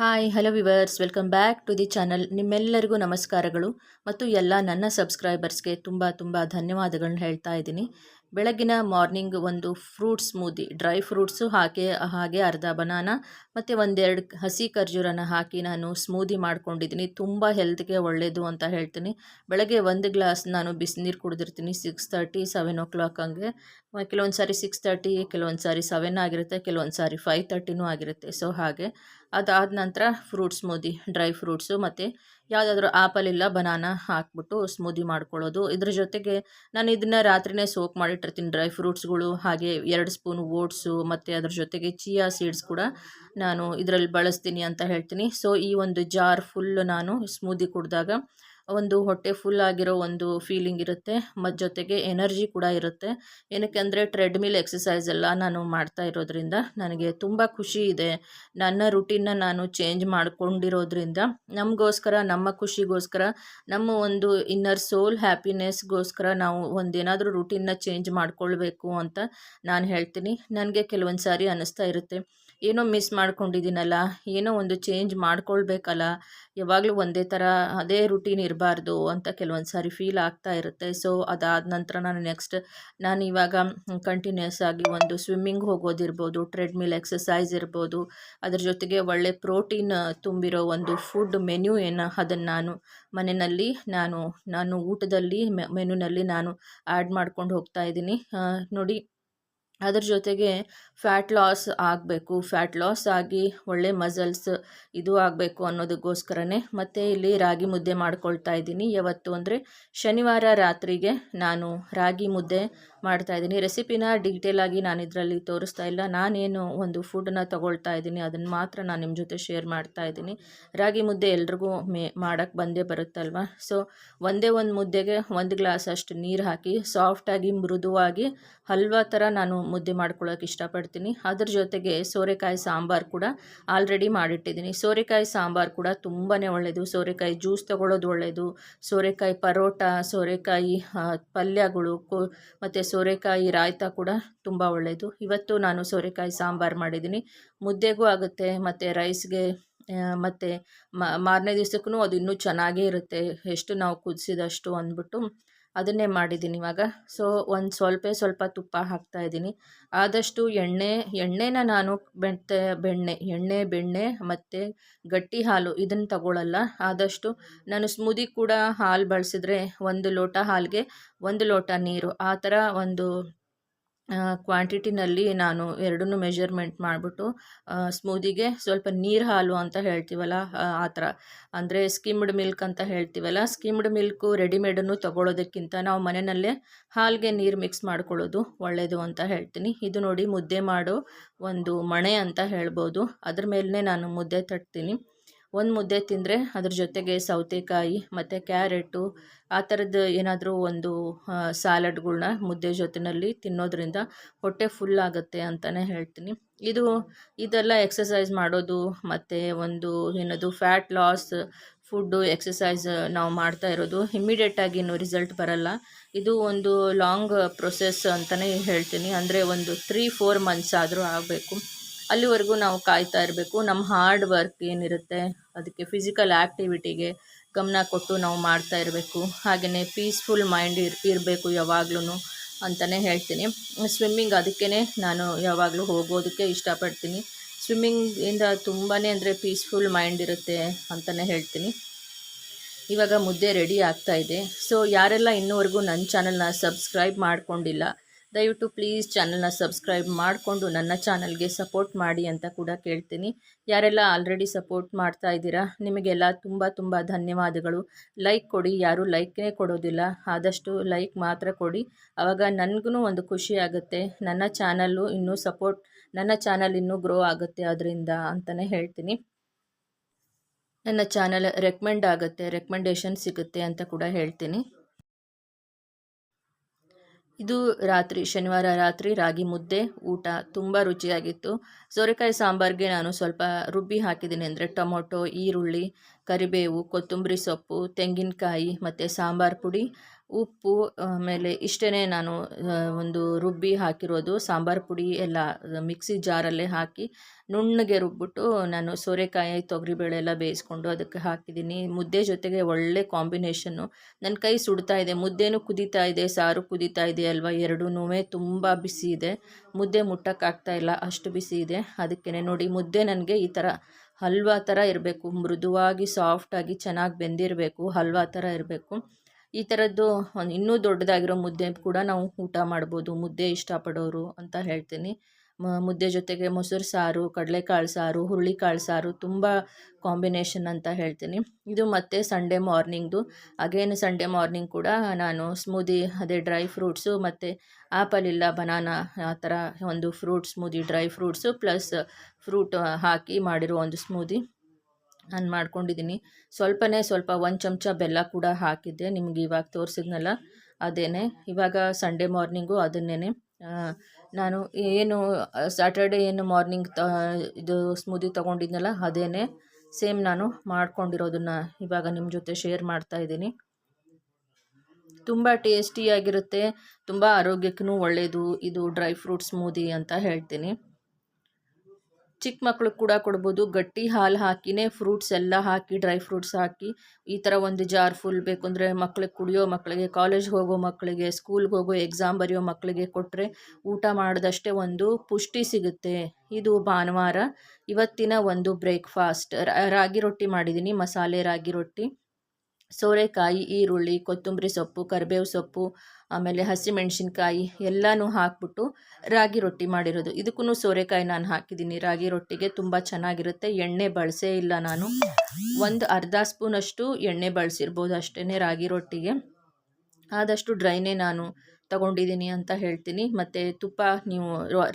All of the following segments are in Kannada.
Hi hello viewers welcome back to the channel ನಿಮ್ಮೆಲ್ಲರಿಗೂ ನಮಸ್ಕಾರಗಳು. ಮತ್ತು ಎಲ್ಲ ನನ್ನ ಸಬ್ಸ್ಕ್ರೈಬರ್ಸ್ಗೆ ತುಂಬ ತುಂಬ ಧನ್ಯವಾದಗಳನ್ನ ಹೇಳ್ತಾ ಇದ್ದೀನಿ. ಬೆಳಗಿನ ಮಾರ್ನಿಂಗ್ ಒಂದು ಫ್ರೂಟ್ ಸ್ಮೂದಿ ಡ್ರೈ ಫ್ರೂಟ್ಸು ಹಾಕಿ ಹಾಗೆ ಅರ್ಧ ಬನಾನ ಮತ್ತು ಒಂದೆರಡು ಹಸಿ ಖರ್ಜೂರನ ಹಾಕಿ ನಾನು ಸ್ಮೂದಿ ಮಾಡ್ಕೊಂಡಿದ್ದೀನಿ. ತುಂಬ ಹೆಲ್ತ್ಗೆ ಒಳ್ಳೆಯದು ಅಂತ ಹೇಳ್ತೀನಿ. ಬೆಳಗ್ಗೆ ಒಂದು ಗ್ಲಾಸ್ ನಾನು ಬಿಸಿನೀರು ಕುಡಿದಿರ್ತೀನಿ six thirty seven o'clock ಹಂಗೆ. ಕೆಲವೊಂದು ಸಾರಿ ಸಿಕ್ಸ್ ತರ್ಟಿ ಕೆಲವೊಂದು ಸಾರಿ ಸೆವೆನ್ ಆಗಿರುತ್ತೆ, ಕೆಲವೊಂದು ಸಾರಿ ಫೈವ್ ತರ್ಟಿನೂ ಆಗಿರುತ್ತೆ. ಸೊ ಹಾಗೆ. ಅದಾದ ನಂತರ ಫ್ರೂಟ್ ಸ್ಮೂದಿ ಡ್ರೈ ಫ್ರೂಟ್ಸು ಮತ್ತು ಯಾವುದಾದ್ರೂ ಆಪಲ್ ಇಲ್ಲ ಬನಾನ ಹಾಕ್ಬಿಟ್ಟು ಸ್ಮೂದಿ ಮಾಡ್ಕೊಳ್ಳೋದು. ಇದ್ರ ಜೊತೆಗೆ ನಾನು ಇದನ್ನು ರಾತ್ರಿನೇ ಸೋಕ್ ಮಾಡಿಟ್ಟಿರ್ತೀನಿ. ಡ್ರೈ ಫ್ರೂಟ್ಸ್ಗಳು ಹಾಗೆ ಎರಡು ಸ್ಪೂನ್ ಓಟ್ಸು ಮತ್ತು ಅದ್ರ ಜೊತೆಗೆ ಚಿಯಾ ಸೀಡ್ಸ್ ಕೂಡ ನಾನು ಇದರಲ್ಲಿ ಬಳಸ್ತೀನಿ ಅಂತ ಹೇಳ್ತೀನಿ. ಸೊ ಈ ಒಂದು ಜಾರ್ ಫುಲ್ ನಾನು ಸ್ಮೂದಿ ಕುಡಿದಾಗ ಒಂದು ಹೊಟ್ಟೆ ಫುಲ್ ಆಗಿರೋ ಒಂದು ಫೀಲಿಂಗ್ ಇರುತ್ತೆ. ಮತ್ತು ಜೊತೆಗೆ ಎನರ್ಜಿ ಕೂಡ ಇರುತ್ತೆ. ಏನಕ್ಕೆ ಅಂದರೆ ಟ್ರೆಡ್ಮಿಲ್ ಎಕ್ಸಸೈಸ್ ಎಲ್ಲ ನಾನು ಮಾಡ್ತಾ ಇರೋದ್ರಿಂದ ನನಗೆ ತುಂಬ ಖುಷಿ ಇದೆ. ನನ್ನ ರುಟೀನ್ನ ನಾನು ಚೇಂಜ್ ಮಾಡ್ಕೊಂಡಿರೋದ್ರಿಂದ ನಮಗೋಸ್ಕರ, ನಮ್ಮ ಖುಷಿಗೋಸ್ಕರ, ನಮ್ಮ ಒಂದು ಇನ್ನರ್ ಸೋಲ್ ಹ್ಯಾಪಿನೆಸ್ಗೋಸ್ಕರ ನಾವು ಒಂದೇನಾದರೂ ರುಟೀನ್ನ ಚೇಂಜ್ ಮಾಡಿಕೊಳ್ಬೇಕು ಅಂತ ನಾನು ಹೇಳ್ತೀನಿ. ನನಗೆ ಕೆಲವೊಂದು ಸಾರಿ ಅನ್ನಿಸ್ತಾ ಇರುತ್ತೆ. ಏನೋ ಮಿಸ್ ಮಾಡ್ಕೊಂಡಿದ್ದೀನಲ್ಲ, ಏನೋ ಒಂದು ಚೇಂಜ್ ಮಾಡ್ಕೊಳ್ಬೇಕಲ್ಲ, ಯಾವಾಗಲೂ ಒಂದೇ ಥರ ಅದೇ ರುಟೀನ್ ಇರಬಾರ್ದು ಅಂತ ಕೆಲವೊಂದು ಸಾರಿ ಫೀಲ್ ಆಗ್ತಾ ಇರುತ್ತೆ. ಸೊ ಅದಾದ ನಂತರ ನಾನು ನೆಕ್ಸ್ಟ್ ನಾನು ಇವಾಗ ಕಂಟಿನ್ಯೂಸ್ ಆಗಿ ಒಂದು ಸ್ವಿಮ್ಮಿಂಗ್ ಹೋಗೋದಿರ್ಬೋದು ಟ್ರೆಡ್ಮಿಲ್ ಎಕ್ಸಸೈಸ್ ಇರ್ಬೋದು, ಅದ್ರ ಜೊತೆಗೆ ಒಳ್ಳೆ ಪ್ರೋಟೀನ್ ತುಂಬಿರೋ ಒಂದು ಫುಡ್ ಮೆನ್ಯೂ ಏನು ಅದನ್ನು ನಾನು ಮನೆಯಲ್ಲಿ ನಾನು ನಾನು ಊಟದಲ್ಲಿ ಮೆನುನಲ್ಲಿ ನಾನು ಆ್ಯಡ್ ಮಾಡ್ಕೊಂಡು ಹೋಗ್ತಾ ಇದ್ದೀನಿ. ನೋಡಿ ಅದ್ರ ಜೊತೆಗೆ ಫ್ಯಾಟ್ ಲಾಸ್ ಆಗಬೇಕು. ಫ್ಯಾಟ್ ಲಾಸ್ ಆಗಿ ಒಳ್ಳೆ ಮಸಲ್ಸ್ ಇದು ಆಗಬೇಕು ಅನ್ನೋದಕ್ಕೋಸ್ಕರನೇ ಮತ್ತು ಇಲ್ಲಿ ರಾಗಿ ಮುದ್ದೆ ಮಾಡ್ಕೊಳ್ತಾ ಇದ್ದೀನಿ. ಯಾವತ್ತು ಅಂದರೆ ಶನಿವಾರ ರಾತ್ರಿಗೆ ನಾನು ರಾಗಿ ಮುದ್ದೆ ಮಾಡ್ತಾ ಇದ್ದೀನಿ. ರೆಸಿಪಿನ ಆಗಿ ನಾನು ಇದರಲ್ಲಿ ತೋರಿಸ್ತಾ ಇಲ್ಲ. ನಾನೇನು ಒಂದು ಫುಡ್ನ ತೊಗೊಳ್ತಾ ಇದ್ದೀನಿ. ಅದನ್ನು ಮಾತ್ರ ನಾನು ನಿಮ್ಮ ಜೊತೆ ಶೇರ್ ಮಾಡ್ತಾ ಇದ್ದೀನಿ. ರಾಗಿ ಮುದ್ದೆ ಎಲ್ರಿಗೂ ಮೇ ಮಾಡೋಕ್ಕೆ ಬಂದೇ ಬರುತ್ತಲ್ವ? ಸೊ ಒಂದೇ ಒಂದು ಮುದ್ದೆಗೆ ಒಂದು ಗ್ಲಾಸ್ ಅಷ್ಟು ನೀರು ಹಾಕಿ ಸಾಫ್ಟಾಗಿ ಮೃದುವಾಗಿ ಹಲ್ವಾ ಥರ ನಾನು ಮುದ್ದೆ ಮಾಡ್ಕೊಳ್ಳೋಕೆ ಇಷ್ಟಪಡ್ತೀನಿ. ಅದ್ರ ಜೊತೆಗೆ ಸೋರೆಕಾಯಿ ಸಾಂಬಾರು ಕೂಡ ಆಲ್ರೆಡಿ ಮಾಡಿಟ್ಟಿದ್ದೀನಿ. ಸೋರೆಕಾಯಿ ಸಾಂಬಾರು ಕೂಡ ತುಂಬಾ ಒಳ್ಳೆಯದು ಸೋರೆಕಾಯಿ ಜ್ಯೂಸ್ ತೊಗೊಳ್ಳೋದು ಒಳ್ಳೆಯದು ಸೋರೆಕಾಯಿ ಪರೋಟ, ಸೋರೆಕಾಯಿ ಪಲ್ಯಗಳು, ಕೊ, ಮತ್ತು ಸೋರೆಕಾಯಿ ರಾಯ್ತ ಕೂಡ ತುಂಬ ಒಳ್ಳೆಯದು ಇವತ್ತು ನಾನು ಸೋರೆಕಾಯಿ ಸಾಂಬಾರು ಮಾಡಿದ್ದೀನಿ. ಮುದ್ದೆಗೂ ಆಗುತ್ತೆ, ಮತ್ತು ರೈಸ್ಗೆ ಮತ್ತು ಮಾರನೇ ದಿವ್ಸಕ್ಕೂ ಅದು ಇನ್ನೂ ಚೆನ್ನಾಗೇ ಇರುತ್ತೆ, ಎಷ್ಟು ನಾವು ಕುದಿಸಿದಷ್ಟು ಅಂದ್ಬಿಟ್ಟು. ಅದನ್ನೇ ಮಾಡಿದ್ದೀನಿ ಇವಾಗ. ಸೊ ಒಂದು ಸ್ವಲ್ಪ ಸ್ವಲ್ಪ ತುಪ್ಪ ಹಾಕ್ತಾ ಇದ್ದೀನಿ. ಆದಷ್ಟು ಎಣ್ಣೆ, ಎಣ್ಣೆನ ನಾನು ಬೆಣ್ತೆ ಬೆಣ್ಣೆ, ಎಣ್ಣೆ, ಬೆಣ್ಣೆ ಮತ್ತು ಗಟ್ಟಿ ಹಾಲು ಇದನ್ನು ತಗೊಳ್ಳಲ್ಲ ಆದಷ್ಟು ನಾನು ಸ್ಮೂದಿ ಕೂಡ ಹಾಲು ಬಳಸಿದ್ರೆ ಒಂದು ಲೋಟ ಹಾಲಿಗೆ ಒಂದು ಲೋಟ ನೀರು, ಆ ಥರ ಒಂದು ಕ್ವಾಂಟಿಟಿನಲ್ಲಿ ನಾನು ಎರಡನ್ನೂ ಮೆಷರ್ಮೆಂಟ್ ಮಾಡಿಬಿಟ್ಟು ಸ್ಮೂದಿಗೆ ಸ್ವಲ್ಪ ನೀರು ಹಾಲು ಅಂತ ಹೇಳ್ತೀವಲ್ಲ, ಆ ಥರ. ಅಂದರೆ ಸ್ಕಿಮ್ಡ್ ಮಿಲ್ಕ್ ಅಂತ ಹೇಳ್ತೀವಲ್ಲ ಸ್ಕಿಮ್ಡ್ ಮಿಲ್ಕು ರೆಡಿಮೇಡನ್ನು ತೊಗೊಳೋದಕ್ಕಿಂತ ನಾವು ಮನೆಯಲ್ಲೇ ಹಾಲಿಗೆ ನೀರು ಮಿಕ್ಸ್ ಮಾಡ್ಕೊಳ್ಳೋದು ಒಳ್ಳೆಯದು ಅಂತ ಹೇಳ್ತೀನಿ. ಇದು ನೋಡಿ ಮುದ್ದೆ ಮಾಡೋ ಒಂದು ಮಣೆ ಅಂತ ಹೇಳ್ಬೋದು. ಅದ್ರ ಮೇಲೇ ನಾನು ಮುದ್ದೆ ತಟ್ತೀನಿ. ಒಂದು ಮುದ್ದೆ ತಿಂದರೆ ಅದ್ರ ಜೊತೆಗೆ ಸೌತೆಕಾಯಿ, ಮತ್ತು ಕ್ಯಾರೆಟು, ಆ ಥರದ್ದು ಏನಾದರೂ ಒಂದು ಸ್ಯಾಲಡ್ಗಳನ್ನ ಮುದ್ದೆ ಜೊತೆಯಲ್ಲಿ ತಿನ್ನೋದ್ರಿಂದ ಹೊಟ್ಟೆ ಫುಲ್ ಆಗುತ್ತೆ ಅಂತಲೇ ಹೇಳ್ತೀನಿ. ಇದು, ಇದೆಲ್ಲ ಎಕ್ಸಸೈಸ್ ಮಾಡೋದು, ಮತ್ತು ಒಂದು ಏನದು ಫ್ಯಾಟ್ ಲಾಸ್ ಫುಡ್ಡು ಎಕ್ಸಸೈಸ್ ನಾವು ಮಾಡ್ತಾ ಇರೋದು ಇಮ್ಮಿಡಿಯೇಟಾಗಿ ಇನ್ನೂ ರಿಸಲ್ಟ್ ಬರಲ್ಲ. ಇದು ಒಂದು ಲಾಂಗ್ ಪ್ರೊಸೆಸ್ ಅಂತಲೇ ಹೇಳ್ತೀನಿ. ಅಂದರೆ ಒಂದು ತ್ರೀ ಫೋರ್ ಮಂತ್ಸ್ ಆದರೂ ಆಗಬೇಕು. ಅಲ್ಲಿವರೆಗೂ ನಾವು ಕಾಯ್ತಾ ಇರಬೇಕು. ನಮ್ಮ ಹಾರ್ಡ್ ವರ್ಕ್ ಏನಿರುತ್ತೆ, ಅದಕ್ಕೆ ಫಿಸಿಕಲ್ ಆ್ಯಕ್ಟಿವಿಟಿಗೆ ಗಮನ ಕೊಟ್ಟು ನಾವು ಮಾಡ್ತಾ ಇರಬೇಕು. ಹಾಗೆಯೇ ಪೀಸ್ಫುಲ್ ಮೈಂಡ್ ಇರ್, ಇರಬೇಕು ಯಾವಾಗ್ಲೂ ಅಂತಲೇ ಹೇಳ್ತೀನಿ. ಸ್ವಿಮ್ಮಿಂಗ್ ಅದಕ್ಕೇ ನಾನು ಯಾವಾಗಲೂ ಹೋಗೋದಕ್ಕೆ ಇಷ್ಟಪಡ್ತೀನಿ. ಸ್ವಿಮ್ಮಿಂಗಿಂದ ತುಂಬಾ ಅಂದರೆ ಪೀಸ್ಫುಲ್ ಮೈಂಡ್ ಇರುತ್ತೆ ಅಂತಲೇ ಹೇಳ್ತೀನಿ. ಇವಾಗ ಮುದ್ದೆ ರೆಡಿ ಆಗ್ತಾ ಇದೆ. ಸೊ ಯಾರೆಲ್ಲ ಇನ್ನೂವರೆಗೂ ನನ್ನ ಚಾನಲ್ನ ಸಬ್ಸ್ಕ್ರೈಬ್ ಮಾಡ್ಕೊಂಡಿಲ್ಲ ದಯವಿಟ್ಟು ಪ್ಲೀಸ್ ಚಾನಲ್ನ ಸಬ್ಸ್ಕ್ರೈಬ್ ಮಾಡಿಕೊಂಡು ನನ್ನ ಚಾನಲ್ಗೆ ಸಪೋರ್ಟ್ ಮಾಡಿ ಅಂತ ಕೂಡ ಕೇಳ್ತೀನಿ. ಯಾರೆಲ್ಲ ಆಲ್ರೆಡಿ ಸಪೋರ್ಟ್ ಮಾಡ್ತಾ ಇದ್ದೀರಾ, ನಿಮಗೆಲ್ಲ ತುಂಬ ತುಂಬ ಧನ್ಯವಾದಗಳು. ಲೈಕ್ ಕೊಡಿ, ಯಾರೂ ಲೈಕ್ನೇ ಕೊಡೋದಿಲ್ಲ. ಆದಷ್ಟು ಲೈಕ್ ಮಾತ್ರ ಕೊಡಿ. ಆವಾಗ ನನಗೂ ಒಂದು ಖುಷಿ ಆಗುತ್ತೆ. ನನ್ನ ಚಾನಲ್ಲು ಇನ್ನೂ ಸಪೋರ್ಟ್ ನನ್ನ ಚಾನಲ್ ಇನ್ನೂ ಗ್ರೋ ಆಗುತ್ತೆ ಅದರಿಂದ ಅಂತಲೇ ಹೇಳ್ತೀನಿ. ನನ್ನ ಚಾನಲ್ ರೆಕಮೆಂಡ್ ಆಗುತ್ತೆ ರೆಕಮೆಂಡೇಷನ್ ಸಿಗುತ್ತೆ ಅಂತ ಕೂಡ ಹೇಳ್ತೀನಿ. ಇದು ರಾತ್ರಿ, ಶನಿವಾರ ರಾತ್ರಿ ರಾಗಿ ಮುದ್ದೆ, ಊಟ ತುಂಬ ರುಚಿಯಾಗಿತ್ತು. ಸೋರೆಕಾಯಿ ಸಾಂಬಾರಿಗೆ ನಾನು ಸ್ವಲ್ಪ ರುಬ್ಬಿ ಹಾಕಿದ್ದೀನಿ ಅಂದರೆ ಟೊಮೊಟೊ, ಈರುಳ್ಳಿ, ಕರಿಬೇವು, ಕೊತ್ತಂಬರಿ ಸೊಪ್ಪು, ತೆಂಗಿನಕಾಯಿ ಮತ್ತು ಸಾಂಬಾರು ಪುಡಿ. ಉಪ್ಪು, ಆಮೇಲೆ ಇಷ್ಟೇ ನಾನು ಒಂದು ರುಬ್ಬಿ ಹಾಕಿರೋದು, ಸಾಂಬಾರು ಪುಡಿ ಎಲ್ಲ ಮಿಕ್ಸಿ ಜಾರಲ್ಲೇ ಹಾಕಿ ನುಣ್ಣಗೆ ರುಬ್ಬಿಟ್ಟು ನಾನು ಸೋರೆಕಾಯಿ, ತೊಗರಿಬೇಳೆ ಎಲ್ಲ ಬೇಯಿಸ್ಕೊಂಡು ಅದಕ್ಕೆ ಹಾಕಿದ್ದೀನಿ. ಮುದ್ದೆ ಜೊತೆಗೆ ಒಳ್ಳೆ ಕಾಂಬಿನೇಷನ್ನು. ನನ್ನ ಕೈ ಸುಡ್ತಾ ಇದೆ, ಮುದ್ದೆನೂ ಕುದೀತಾ ಇದೆ, ಸಾರು ಕುದೀತಾ ಇದೆ ಅಲ್ವಾ? ಎರಡೂ ತುಂಬ ಬಿಸಿ ಇದೆ. ಮುದ್ದೆ ಮುಟ್ಟಕ್ಕಾಗ್ತಾ ಇಲ್ಲ, ಅಷ್ಟು ಬಿಸಿ ಇದೆ. ಅದಕ್ಕೇ ನೋಡಿ, ಮುದ್ದೆ ನನಗೆ ಈ ಥರ ಹಲ್ವಾ ಥರ ಇರಬೇಕು. ಮೃದುವಾಗಿ, ಸಾಫ್ಟಾಗಿ ಚೆನ್ನಾಗಿ ಬೆಂದಿರಬೇಕು, ಹಲ್ವಾ ಥರ ಇರಬೇಕು. ಈ ಥರದ್ದು ಒಂದು ಇನ್ನೂ ದೊಡ್ಡದಾಗಿರೋ ಮುದ್ದೆ ಕೂಡ ನಾವು ಊಟ ಮಾಡ್ಬೋದು, ಮುದ್ದೆ ಇಷ್ಟಪಡೋರು ಅಂತ ಹೇಳ್ತೀನಿ. ಮುದ್ದೆ ಜೊತೆಗೆ ಮೊಸರು ಸಾರು, ಕಡಲೆಕಾಳು ಸಾರು, ಹುರುಳಿಕಾಳು ಸಾರು ತುಂಬ ಕಾಂಬಿನೇಷನ್ ಅಂತ ಹೇಳ್ತೀನಿ. ಇದು ಮತ್ತೆ ಸಂಡೇ ಮಾರ್ನಿಂಗ್ದು. ಅಗೇನ್ ಸಂಡೇ ಮಾರ್ನಿಂಗ್ ಕೂಡ ನಾನು ಸ್ಮೂದಿ, ಅದೇ ಡ್ರೈ ಫ್ರೂಟ್ಸು ಮತ್ತು ಆ್ಯಪಲ್ ಇಲ್ಲ ಬನಾನಾ ಆ ಥರ ಒಂದು fruit smoothie, dry fruits plus fruit ಹಾಕಿ ಮಾಡಿರೋ ಒಂದು ಸ್ಮೂದಿ. ನಾನು ಮಾಡ್ಕೊಂಡಿದ್ದೀನಿ ಸ್ವಲ್ಪನೇ ಸ್ವಲ್ಪ ಒಂದು ಚಮಚ ಬೆಲ್ಲ ಕೂಡ ಹಾಕಿದ್ದೆ. ನಿಮ್ಗೆ ಇವಾಗ ತೋರಿಸಿದ್ನಲ್ಲ, ಅದೇನೆ. ಇವಾಗ ಸಂಡೇ ಮಾರ್ನಿಂಗು ಅದನ್ನೇ ನಾನು ಏನು ಸ್ಯಾಟರ್ಡೇ ಏನು ಮಾರ್ನಿಂಗ್ ತ, ಇದು ಸ್ಮೂದಿ ತೊಗೊಂಡಿದ್ನಲ್ಲ, ಅದೇನೆ. ಸೇಮ್ ನಾನು ಮಾಡ್ಕೊಂಡಿರೋದನ್ನು ಇವಾಗ ನಿಮ್ಮ ಜೊತೆ ಶೇರ್ ಮಾಡ್ತಾ ಇದ್ದೀನಿ. ತುಂಬ ಟೇಸ್ಟಿಯಾಗಿರುತ್ತೆ ತುಂಬ ಆರೋಗ್ಯಕ್ಕೂ ಒಳ್ಳೆಯದು ಇದು ಡ್ರೈ ಫ್ರೂಟ್ ಸ್ಮೂದಿ ಅಂತ ಹೇಳ್ತೀನಿ. ಚಿಕ್ಕ ಮಕ್ಕಳು ಕೂಡ ಕೊಡ್ಬೋದು. ಗಟ್ಟಿ ಹಾಲು ಹಾಕಿನೇ ಫ್ರೂಟ್ಸ್ ಎಲ್ಲ ಹಾಕಿ, ಡ್ರೈ ಫ್ರೂಟ್ಸ್ ಹಾಕಿ, ಈ ಥರ ಒಂದು ಜಾರ್ ಫುಲ್ ಬೇಕು ಅಂದರೆ ಮಕ್ಳಿಗೆ ಕುಡಿಯೋ ಮಕ್ಕಳಿಗೆ ಕಾಲೇಜ್ಗೆ ಹೋಗೋ ಮಕ್ಕಳಿಗೆ ಸ್ಕೂಲ್ಗೆ ಹೋಗೋ ಎಕ್ಸಾಮ್ ಬರೆಯೋ ಮಕ್ಕಳಿಗೆ ಕೊಟ್ಟರೆ ಊಟ ಮಾಡಿದಷ್ಟೇ ಒಂದು ಪುಷ್ಟಿ ಸಿಗುತ್ತೆ. ಇದು ಭಾನುವಾರ. ಇವತ್ತಿನ ಒಂದು ಬ್ರೇಕ್ಫಾಸ್ಟ್. ರಾಗಿ ರೊಟ್ಟಿ ಮಾಡಿದ್ದೀನಿ ಮಸಾಲೆ ರಾಗಿ ರೊಟ್ಟಿ. ಸೋರೆಕಾಯಿ, ಈರುಳ್ಳಿ, ಕೊತ್ತಂಬರಿ ಸೊಪ್ಪು, ಕರಿಬೇವು ಸೊಪ್ಪು, ಆಮೇಲೆ ಹಸಿಮೆಣಸಿನ್ಕಾಯಿ ಎಲ್ಲನೂ ಹಾಕ್ಬಿಟ್ಟು ರಾಗಿ ರೊಟ್ಟಿ ಮಾಡಿರೋದು. ಇದಕ್ಕೂ ಸೋರೆಕಾಯಿ ನಾನು ಹಾಕಿದ್ದೀನಿ. ರಾಗಿ ರೊಟ್ಟಿಗೆ ತುಂಬ ಚೆನ್ನಾಗಿರುತ್ತೆ. ಎಣ್ಣೆ ಬಳಸೇ ಇಲ್ಲ ನಾನು. ಒಂದು ಅರ್ಧ ಸ್ಪೂನಷ್ಟು ಎಣ್ಣೆ ಬಳಸಿರ್ಬೋದು ಅಷ್ಟೇ ರಾಗಿ ರೊಟ್ಟಿಗೆ. ಆದಷ್ಟು ಡ್ರೈನೇ ನಾನು ತಗೊಂಡಿದ್ದೀನಿ ಅಂತ ಹೇಳ್ತೀನಿ. ಮತ್ತು ತುಪ್ಪ, ನೀವು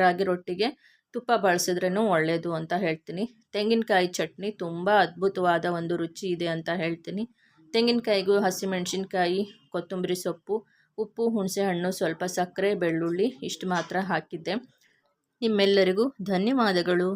ರಾಗಿ ರೊಟ್ಟಿಗೆ ತುಪ್ಪ ಬಳಸಿದ್ರೂ ಒಳ್ಳೆಯದು ಅಂತ ಹೇಳ್ತೀನಿ. ತೆಂಗಿನಕಾಯಿ ಚಟ್ನಿ ತುಂಬ ಅದ್ಭುತವಾದ ಒಂದು ರುಚಿ ಇದೆ ಅಂತ ಹೇಳ್ತೀನಿ. ತೆಂಗಿನಕಾಯಿಗೂ ಹಸಿಮೆಣಸಿನ್ಕಾಯಿ ಕೊತ್ತಂಬರಿ ಸೊಪ್ಪು ಉಪ್ಪು ಹುಣಸೆಹಣ್ಣು ಸ್ವಲ್ಪ ಸಕ್ಕರೆ ಬೆಳ್ಳುಳ್ಳಿ ಇಷ್ಟು ಮಾತ್ರ ಹಾಕಿದ್ದೆ. ನಿಮ್ಮೆಲ್ಲರಿಗೂ ಧನ್ಯವಾದಗಳು.